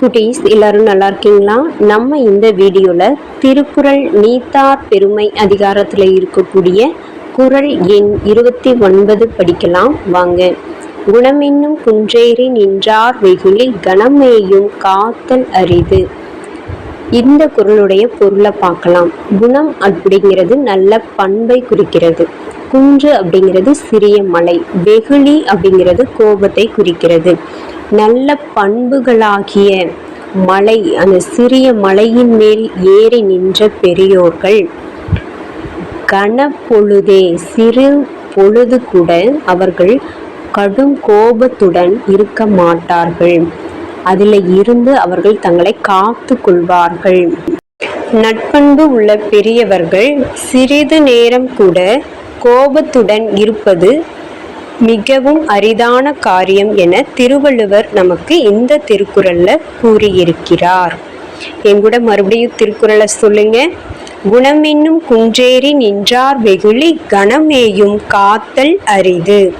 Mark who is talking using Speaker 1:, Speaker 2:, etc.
Speaker 1: குட்டீஸ் எல்லாரும் நல்லா இருக்கீங்களா? நம்ம இந்த வீடியோவில் திருக்குறள் நீத்தார் பெருமை அதிகாரத்தில் இருக்கக்கூடிய குறள் எண் இருபத்தி ஒன்பது படிக்கலாம். வாங்க. குணமென்னும் குன்றேறி நின்றார் வெகுளி கணமேயும் காத்தல் அரிது. இந்த குறளுடைய பொருளை பார்க்கலாம். குணம் அப்படிங்கிறது நல்ல பண்பை குறிக்கிறது. குன்று அப்படிங்கிறது சிறிய மலை. வெகுளி அப்படிங்கிறது கோபத்தை குறிக்கிறது. நல்ல பண்புகளாகிய மலை அந்த சிறிய மலையின் மேல் ஏறி நின்ற பெரியோர்கள் கனப்பொழுதே சிறு பொழுது கூட அவர்கள் கடும் கோபத்துடன் இருக்க மாட்டார்கள். அதில் இருந்து அவர்கள் தங்களை காத்து கொள்வார்கள். நட்பண்பு உள்ள பெரியவர்கள் சிறிது நேரம் கூட கோபத்துடன் இருப்பது மிகவும் அரிதான காரியம் என திருவள்ளுவர் நமக்கு இந்த திருக்குறளில் கூறியிருக்கிறார். எங்கூட மறுபடியும் திருக்குறளை சொல்லுங்க. குணமென்னும் குன்றேறி நின்றார் வெகுளி கணமேயும் காத்தல் அரிது.